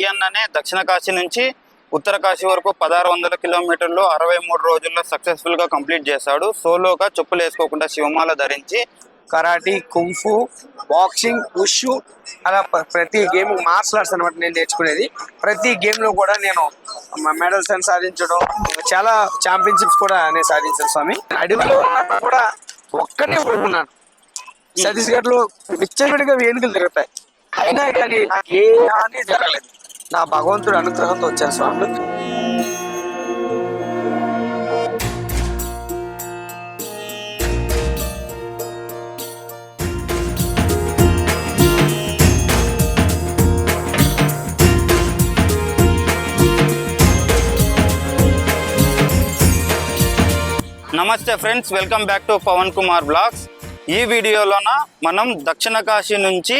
ఈ దక్షిణ కాశీ నుంచి ఉత్తర కాశీ వరకు పదహారు వందల కిలోమీటర్లు అరవై మూడు రోజుల్లో సక్సెస్ఫుల్గా కంప్లీట్ చేశాడు. సోలోగా చెప్పులు వేసుకోకుండా శివమాల ధరించి కరాటీ కుంఫు బాక్సింగ్ ఉషు అలా ప్ర- ప్రతి గేమ్ మార్షల్ ఆర్ట్స్ అనమాట నేను నేర్చుకునేది. ప్రతి గేమ్లో కూడా నేను మెడల్స్ అని సాధించడం చాలా ఛాంపియన్షిప్స్ కూడా నేను సాధించాను స్వామి. అడవిలో కూడా ఒక్కనే కోరుకున్నాను ఛత్తీస్గఢ్లో గఢ్ విచ్చలవిడిగా వేణుకలు తిరుగుతాయి. అయినా కానీ నాకు ఏ హాని జరగలేదు. నా భగవంతుడు అనుగ్రహంతో వచ్చాను స్వామి. నమస్తే friends welcome back to Pavan Kumar vlogs. ఈ వీడియోలోన మనం దక్షిణ కాశీ నుంచి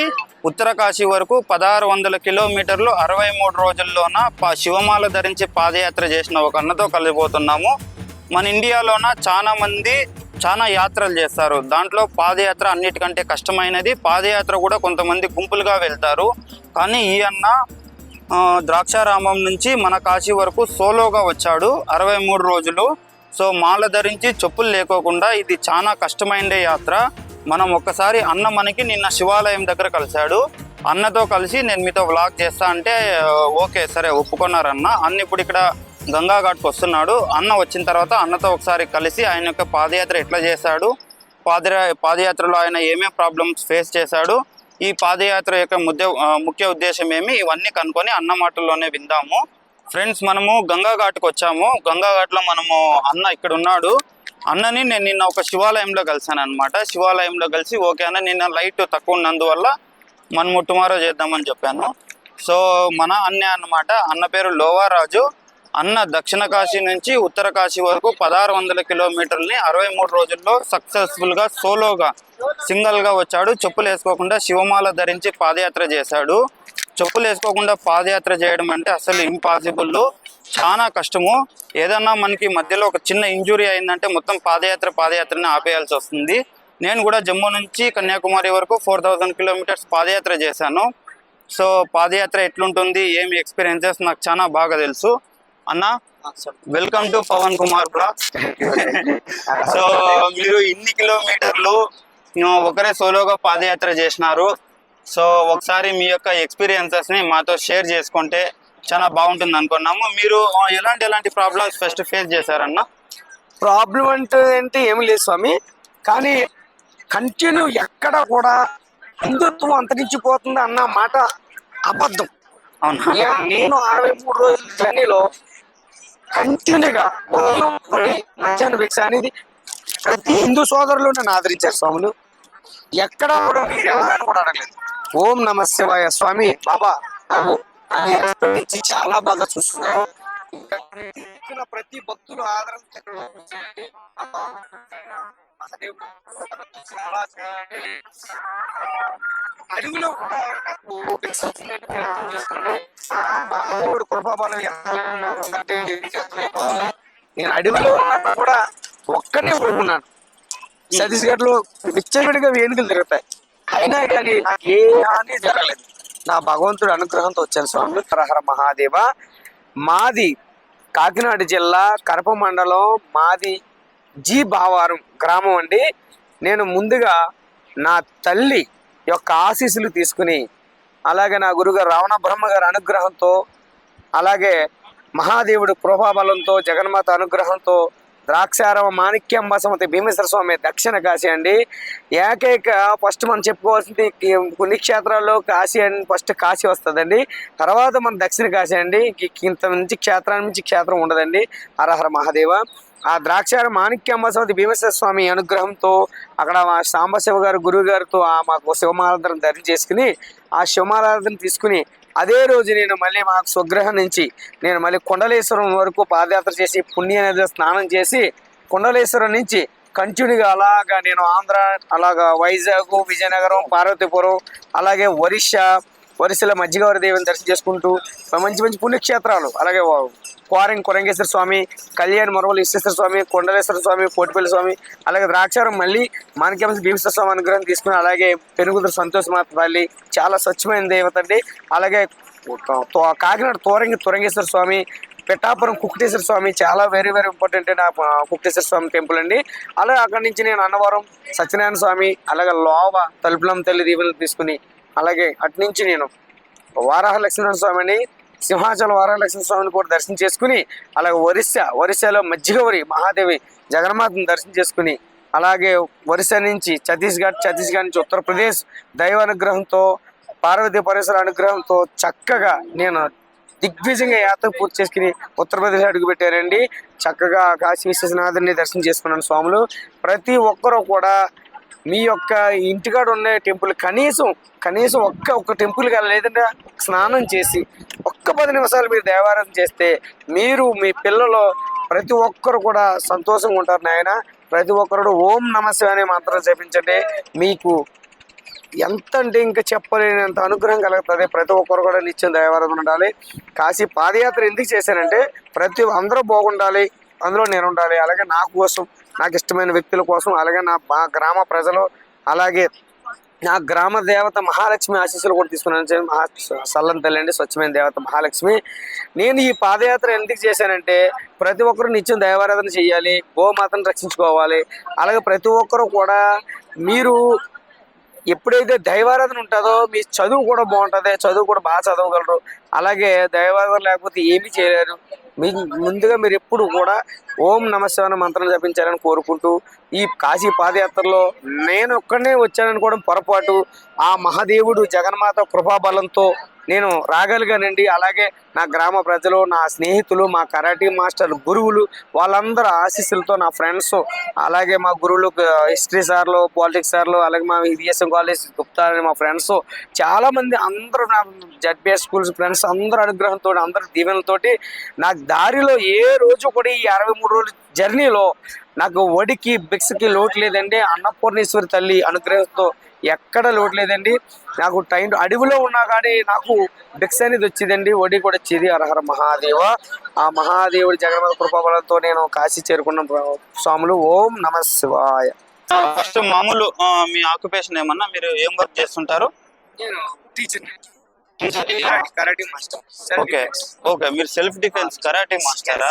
ఉత్తర కాశీ వరకు పదహారు వందల కిలోమీటర్లు అరవై మూడు రోజుల్లోన శివమాల ధరించి పాదయాత్ర చేసిన ఒక అన్నతో కలిగిపోతున్నాము మన ఇండియాలోన చాలా మంది చాలా యాత్రలు చేస్తారు. దాంట్లో పాదయాత్ర అన్నిటికంటే కష్టమైనది. పాదయాత్ర కూడా కొంతమంది గుంపులుగా వెళ్తారు. కానీ ఈ అన్న ద్రాక్షారామం నుంచి మన కాశీ వరకు సోలోగా వచ్చాడు. అరవై మూడు రోజులు. సో మాల ధరించి చెప్పులు లేకోకుండా ఇది చాలా కష్టమైన యాత్ర. మనం ఒక్కసారి అన్న మనకి నిన్న శివాలయం దగ్గర కలిశాడు. అన్నతో కలిసి నేను మీతో వ్లాగ్ చేస్తా అంటే ఓకే సరే ఒప్పుకున్నారన్న. అన్న ఇప్పుడు ఇక్కడ గంగా ఘాట్కి వస్తున్నాడు. అన్న వచ్చిన తర్వాత అన్నతో ఒకసారి కలిసి ఆయన యొక్క పాదయాత్ర ఎట్లా చేశాడు పాద పాదయాత్రలో ఆయన ఏమేమి ప్రాబ్లమ్స్ ఫేస్ చేశాడు ఈ పాదయాత్ర యొక్క ముద్ద ముఖ్య ఉద్దేశం ఏమి ఇవన్నీ కనుక్కొని అన్న మాటల్లోనే విందాము. ఫ్రెండ్స్ మనము గంగా ఘాట్కి వచ్చాము. గంగా ఘాట్లో మనము అన్న ఇక్కడ ఉన్నాడు. అన్నని నేను నిన్న ఒక శివాలయంలో కలిసాను అనమాట శివాలయంలో కలిసి ఓకే అన్న నిన్న లైట్ తక్కువ ఉన్నందువల్ల మనము టుమారో చేద్దామని చెప్పాను. సో మన అన్న అన్నమాట. అన్న పేరు లోవారాజు. అన్న దక్షిణ కాశీ నుంచి ఉత్తర కాశీ వరకు పదహారు వందల కిలోమీటర్ని అరవై మూడు రోజుల్లో సక్సెస్ఫుల్గా సోలోగా సింగల్గా వచ్చాడు. చెప్పులు వేసుకోకుండా శివమాల ధరించి పాదయాత్ర చేశాడు. చెప్పులు వేసుకోకుండా పాదయాత్ర చేయడం అంటే అసలు ఇంపాసిబుల్ చాలా కష్టము. ఏదన్నా మనకి మధ్యలో ఒక చిన్న ఇంజురీ అయిందంటే మొత్తం పాదయాత్ర పాదయాత్రని ఆపేయాల్సి వస్తుంది. నేను కూడా జమ్మూ నుంచి కన్యాకుమారి వరకు ఫోర్ థౌజండ్ కిలోమీటర్స్ పాదయాత్ర చేశాను. సో పాదయాత్ర ఎట్లుంటుంది ఏమి ఎక్స్పీరియన్సెస్ నాకు చాలా బాగా తెలుసు. అన్న welcome to Pavan Kumar blog so మీరు ఇన్ని కిలోమీటర్లు ఒకరే సోలోగా పాదయాత్ర చేసినారు. సో ఒకసారి మీ యొక్క ఎక్స్పీరియన్సెస్ని మాతో షేర్ చేసుకుంటే చాలా బాగుంటుంది అనుకున్నాము. మీరు ఎలాంటి ఎలాంటి ప్రాబ్లమ్స్ ఫస్ట్ ఫేస్ చేశారన్న? ప్రాబ్లం అంటే అంటే ఏమి లేదు స్వామి. కానీ కంటిన్యూ ఎక్కడ కూడా హిందుత్వం అంతరించిపోతుంది అన్న మాట అబద్ధం. అవునా? నేను అరవై మూడు రోజుల జర్నీలో కంటిన్యూగా మధ్యాహ్నం భిక్ష అనేది ప్రతి హిందూ సోదరులు నన్ను ఆదరించారు స్వాములు. ఎక్కడ కూడా కూడా అడగలేదు. ఓం నమ శివాయ స్వామి బాబా. నుంచి చాలా బాగా చూస్తున్నారు. ప్రతి భక్తులు ఆదరణ అడుగులో అంటే నేను అడవిలో ఉన్నప్పుడు కూడా ఒక్కనే ఓడుకున్నాను ఛత్తీస్గఢ్లో విచ్చలవిడిగా వేణుకలు తిరుగుతాయి అయినా కానీ నాకు ఏ హాని జరగలేదు. నా భగవంతుడు అనుగ్రహంతో వచ్చాను స్వామి. హరహర మహాదేవ. మాది కాకినాడ జిల్లా కరప మండలం మాది జీ భావారం గ్రామం అండి. నేను ముందుగా నా తల్లి యొక్క ఆశీస్సులు తీసుకుని అలాగే నా గురుగారు రావణ బ్రహ్మ గారి అనుగ్రహంతో అలాగే మహాదేవుడు కృపాబలంతో జగన్మాత అనుగ్రహంతో ద్రాక్షారమ మాణిక్యం సమతి భీమేశ్వర స్వామి దక్షిణ కాశీ అండి. ఏకైక ఫస్ట్ మనం చెప్పుకోవాల్సింది పుణ్యక్షేత్రాల్లో కాశీ అని ఫస్ట్ కాశీ వస్తుందండి. తర్వాత మన దక్షిణ కాశీ అండి. ఇంత నుంచి క్షేత్రాన్ని నుంచి క్షేత్రం ఉండదండి. హరహర మహాదేవ. ఆ ద్రాక్షార మాణిక్యంబ సమతి భీమేశ్వర స్వామి అనుగ్రహంతో అక్కడ మా సాంబశివ గారు గురువు గారితో ఆ మాకు శివమారాధన ధరి చేసుకుని ఆ శివమారాధన తీసుకుని అదే రోజు నేను మళ్ళీ మా స్వగ్రహం నుంచి నేను మళ్ళీ కొండలేశ్వరం వరకు పాదయాత్ర చేసి పుణ్య నదిలో స్నానం చేసి కొండలేశ్వరం నుంచి కంటిన్యూగా అలాగా నేను ఆంధ్ర అలాగా వైజాగ్ విజయనగరం పార్వతీపురం అలాగే ఒరిస్సా ఒరిస్సాలో మధ్యగౌరి దేవిని దర్శనం చేసుకుంటూ మంచి మంచి పుణ్యక్షేత్రాలు అలాగే కోరం కొరంగేశ్వర స్వామి కళ్యాణ్ మొరవలు విశ్వేశ్వర స్వామి కొండలేశ్వర స్వామి కోటిపల్లి స్వామి అలాగే ద్రాక్షారం మళ్ళీ మాణిక్యంశ భీమేశ్వర స్వామి అనుగ్రహం తీసుకుని అలాగే పెనుగుదురు సంతోష మాతపల్లి చాలా స్వచ్ఛమైన దేవత అండి. అలాగే కాకినాడ తోరంగి తురంగేశ్వర స్వామి పిఠాపురం కుక్కటేశ్వర స్వామి చాలా వెరీ వెరీ ఇంపార్టెంట్ అండి ఆ కుక్కటేశ్వర స్వామి టెంపుల్ అండి. అలాగే అక్కడి నుంచి నేను అన్నవరం సత్యనారాయణ స్వామి అలాగే లోవ తలుపులం తల్లి దీవెనలు తీసుకుని అలాగే అటు నుంచి నేను వారాహ స్వామి స్వామిని సింహాచలం వారాహ స్వామిని కూడా దర్శనం చేసుకుని అలాగే ఒరిస్సా ఒరిస్సాలో మజ్జిగవరి మహాదేవి జగన్మాతను దర్శనం చేసుకుని అలాగే ఒరిస్సా నుంచి ఛత్తీస్గఢ్ ఛత్తీస్గఢ్ నుంచి ఉత్తరప్రదేశ్ దైవ అనుగ్రహంతో పార్వతీ పరమేశ్వర అనుగ్రహంతో చక్కగా నేను దిగ్విజయంగా యాత్ర పూర్తి చేసుకుని ఉత్తరప్రదేశ్ అడుగుపెట్టారండి చక్కగా కాశీ విశ్వనాథుని దర్శనం చేసుకున్నాను స్వాములు. ప్రతి ఒక్కరూ కూడా మీ యొక్క ఇంటికాడ ఉండే టెంపుల్ కనీసం కనీసం ఒక్క ఒక్క టెంపుల్ కానీ లేదంటే స్నానం చేసి ఒక్క పది నిమిషాలు మీరు దేవారాధన చేస్తే మీరు మీ పిల్లలు ప్రతి ఒక్కరు కూడా సంతోషంగా ఉంటారు నాయన. ప్రతి ఒక్కరు ఓం నమస్య అనే మంత్రం జపించండి. మీకు ఎంత అంటే ఇంకా చెప్పలేనంత అనుగ్రహం కలుగుతుంది. ప్రతి ఒక్కరు కూడా నిత్యం దైవారాధన ఉండాలి. కాశీ పాదయాత్ర ఎందుకు చేశానంటే ప్రతి అందరూ బాగుండాలి. అందులో నేను ఉండాలి. అలాగే నా కోసం నాకు ఇష్టమైన వ్యక్తుల కోసం అలాగే నా మా గ్రామ ప్రజలు అలాగే నా గ్రామ దేవత మహాలక్ష్మి ఆశీస్సులు కూడా తీసుకున్నాను. మహా సల్లం తల్లి అండి స్వచ్ఛమైన దేవత మహాలక్ష్మి. నేను ఈ పాదయాత్ర ఎందుకు చేశానంటే ప్రతి ఒక్కరు నిత్యం దైవారాధన చేయాలి గోమాతను రక్షించుకోవాలి. అలాగే ప్రతి ఒక్కరు కూడా మీరు ఎప్పుడైతే దైవారాధన ఉంటుందో మీ చదువు కూడా బాగుంటుంది చదువు కూడా బాగా చదవగలరు. అలాగే దైవారాధన లేకపోతే ఏమీ చేయలేరు. మీ ముందుగా మీరు ఎప్పుడు కూడా ఓం నమశివన మంత్రం జపించాలని కోరుకుంటూ ఈ కాశీ పాదయాత్రలో నేను ఒక్కడనే వచ్చాననుకోవడం పొరపాటు. ఆ మహాదేవుడు జగన్మాత కృపాబలంతో నేను రాగలిగానండి. అలాగే నా గ్రామ ప్రజలు నా స్నేహితులు మా కరాటీ మాస్టర్ గురువులు వాళ్ళందరూ ఆశీస్సులతో నా ఫ్రెండ్స్ అలాగే మా గురువులు హిస్టరీ సార్లు పాలిటిక్స్ సార్లు అలాగే మా విఎస్ఎం కాలేజ్ గుప్తా అని మా ఫ్రెండ్స్ చాలామంది అందరూ నా జడ్బిఎస్ స్కూల్స్ ఫ్రెండ్స్ అందరూ అనుగ్రహంతో అందరి దీవెనలతోటి నాకు దారిలో ఏ రోజు కూడా ఈ అరవై మూడు రోజుల జర్నీలో నాకు వడికి బిక్స్కి లోటు లేదండి. అన్నపూర్ణేశ్వరి తల్లి అనుగ్రహంతో ఎక్కడ లోటు లేదండి. నాకు టైం అడవిలో ఉన్నా కానీ నాకు బిక్స్ అనేది వచ్చేదండి. వడి కూడా వచ్చేది. అరహర మహాదేవ. ఆ మహాదేవుడి జగన్మాత కృపాబలంతో నేను కాశీ చేరుకున్న స్వాములు. ఓం నమ శివాయ. ఫస్ట్ మామూలు మీ ఆక్యుపేషన్ ఏమన్నా? మీరు ఏం వర్క్ చేస్తుంటారు? నేను teacher karate master okay okay మీరు సెల్ఫ్ డిఫెన్స్ కరాటే మాస్టరా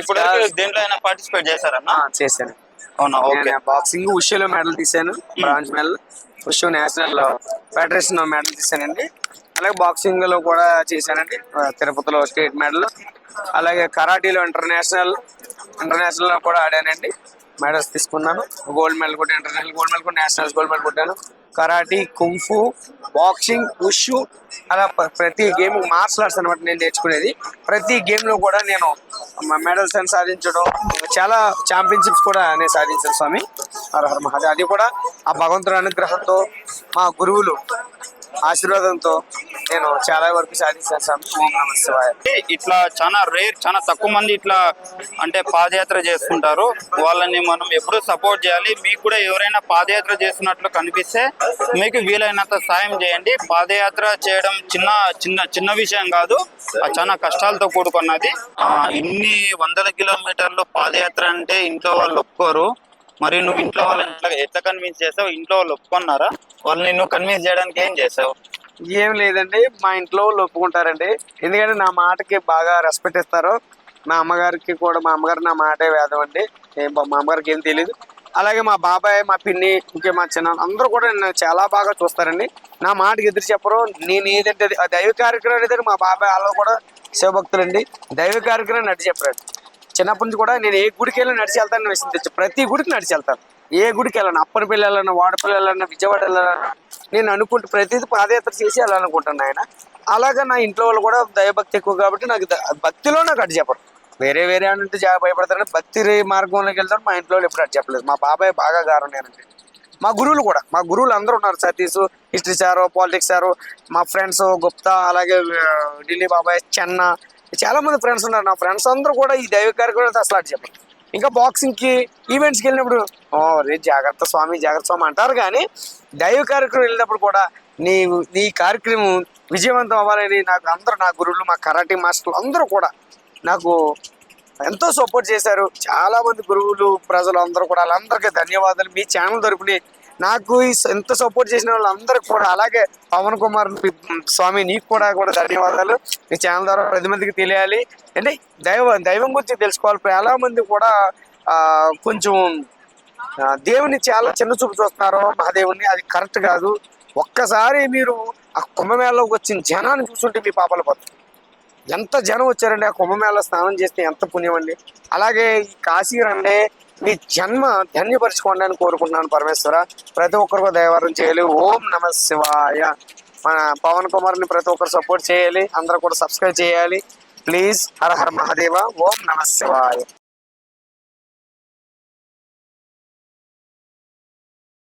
ఇప్పుడు దేంట్లో అయినా పార్టిసిపేట్ చేశారన్నా చేశాను. అవునా? ఓకే బాక్సింగ్ ఉషోలో మెడల్ తీశాను bronze medal wushu national federation medal తీశానండి. అలాగే బాక్సింగ్లో కూడా చేశానండి తిరుపతిలో స్టేట్ మెడల్ అలాగే కరాటీలో ఇంటర్నేషనల్ ఇంటర్నేషనల్లో కూడా ఆడానండి. మెడల్స్ తీసుకున్నాను. గోల్డ్ మెడల్ కూడా ఇంటర్నేషనల్ గోల్డ్ మెడల్ కూడా నేషనల్స్ గోల్డ్ మెడల్ కొట్టాను. Karate kung fu boxing wushu అలా ప్రతి గేమ్ మార్షల్ ఆర్ట్స్ అనమాట నేను నేర్చుకునేది. ప్రతి గేమ్లో కూడా నేను మెడల్స్ అని సాధించడం చాలా ఛాంపియన్షిప్స్ కూడా నేను సాధించాను స్వామి. అది కూడా ఆ భగవంతుడు అనుగ్రహంతో మా గురువులు ఆశీర్వాదంతో నేను చాలా వరకు సాధించాను స్వామి. ఇట్లా చాలా రేర్ చాలా తక్కువ మంది ఇట్లా అంటే పాదయాత్ర చేసుకుంటారు వాళ్ళని మనం ఎప్పుడూ సపోర్ట్ చేయాలి. మీకు కూడా ఎవరైనా పాదయాత్ర చేస్తున్నట్లు కనిపిస్తే మీకు వీలైనంత సాయం చేయండి. పాదయాత్ర చేయడం చిన్న చిన్న చిన్న విషయం కాదు. చాలా కష్టాలతో కూడుకున్నది. ఇన్ని వందల కిలోమీటర్లు పాదయాత్ర అంటే ఇంట్లో వాళ్ళు ఒప్పుకోరు. మరి నువ్వు ఇంట్లో వాళ్ళని ఎట్లా ఎట్లా కన్విన్స్ చేసావు? ఇంట్లో వాళ్ళు ఒప్పుకున్నారా? వాళ్ళని నువ్వు కన్విన్స్ చేయడానికి ఏం చేసావు? ఏం లేదండి మా ఇంట్లో వాళ్ళు ఒప్పుకుంటారండి. ఎందుకంటే నా మాటకి బాగా రెస్పెక్ట్ ఇస్తారు. మా అమ్మగారికి కూడా మా అమ్మగారు నా మాటే వేదం అండి. మా అమ్మగారికి ఏం తెలియదు అలాగే మా బాబాయ్ మా పిన్ని ఇంకే మా చిన్న అందరూ కూడా నన్ను చాలా బాగా చూస్తారండి. నా మాటకి ఎదురు చెప్పరు. నేను ఏదంటే దైవ కార్యక్రమం ఏదంటే మా బాబాయ్ వాళ్ళు కూడా శివభక్తులండి. దైవ కార్యక్రమం నడిచి చెప్పారు చిన్నప్పటి నుంచి కూడా నేను ఏ గుడికి వెళ్ళినా నడిచి వెళ్తాను విషయం తెచ్చు ప్రతి గుడికి నడిచి వెళ్తాను. ఏ గుడికి వెళ్ళాను అప్పనపల్లి వెళ్ళాలన్నా వాడపల్లి వెళ్ళాలన్నా విజయవాడ వెళ్ళాలన్నా నేను అనుకుంటూ ప్రతిదీ పాదయాత్ర చేసి వెళ్ళాలనుకుంటాను ఆయన అలాగా నా ఇంట్లో వాళ్ళు కూడా దయభక్తి ఎక్కువ కాబట్టి నాకు భక్తిలో నాకు అటు చెప్పరు. వేరే వేరే అంటే జా భయపడతారు భక్తి మార్గంలోకి వెళ్తారు మా ఇంట్లో ఎప్పుడు అటు చెప్పలేదు. మా బాబాయ్ బాగా గారం నేనండి మా గురువులు కూడా మా గురువులు అందరూ ఉన్నారు. Satish history sir politics sir మా ఫ్రెండ్స్ గుప్తా అలాగే ఢిల్లీ బాబాయ్ చెన్న చాలా మంది ఫ్రెండ్స్ ఉన్నారు. నా ఫ్రెండ్స్ అందరూ కూడా ఈ దైవ కార్యక్రమం అసలు అటు చెప్పరు. ఇంకా బాక్సింగ్కి ఈవెంట్స్కి వెళ్ళినప్పుడు ఓ రే జాగ్రత్త స్వామి జాగ్రత్త స్వామి అంటారు కానీ దైవ కార్యక్రమం వెళ్ళినప్పుడు కూడా నీ నీ కార్యక్రమం విజయవంతం అవ్వాలని నాకు అందరూ నా గురువులు మా కరాటీ మాస్టర్లు అందరూ కూడా నాకు ఎంతో సపోర్ట్ చేశారు. చాలామంది గురువులు ప్రజలు అందరూ కూడా వాళ్ళందరికీ ధన్యవాదాలు. మీ ఛానల్ తరపుని నాకు ఈ స- ఎంత సపోర్ట్ చేసిన వాళ్ళందరికి కూడా అలాగే పవన్ కుమార్ స్వామి నీకు కూడా కూడా ధన్యవాదాలు. మీ ఛానల్ ద్వారా పది మందికి తెలియాలి. అంటే దైవ దైవం గురించి తెలుసుకోవాలి. చాలా మంది కూడా కొంచెం దేవుని చాలా చిన్న చూపు చూస్తున్నారు మహాదేవుని అది కరెక్ట్ కాదు. ఒక్కసారి మీరు ఆ కుంభమేళలోకి వచ్చిన జనాన్ని చూస్తుంటే మీ పాపాలు పోతాయి. ఎంత జనం వచ్చారండి? ఆ కుంభమేళ స్నానం చేస్తే ఎంత పుణ్యం అండి? అలాగే ఈ కాశీ రండి. మీ జన్మ ధన్యపరచుకోండి అని కోరుకుంటున్నాను పరమేశ్వర. ప్రతి ఒక్కరికి దయవారం చేయాలి. ఓం నమ శివాయ. మన పవన్ కుమార్ని ప్రతి ఒక్కరు సపోర్ట్ చేయాలి. అందరూ కూడా సబ్స్క్రైబ్ చేయాలి. ప్లీజ్. హర హర మహాదేవ. ఓం నమ శివాయ.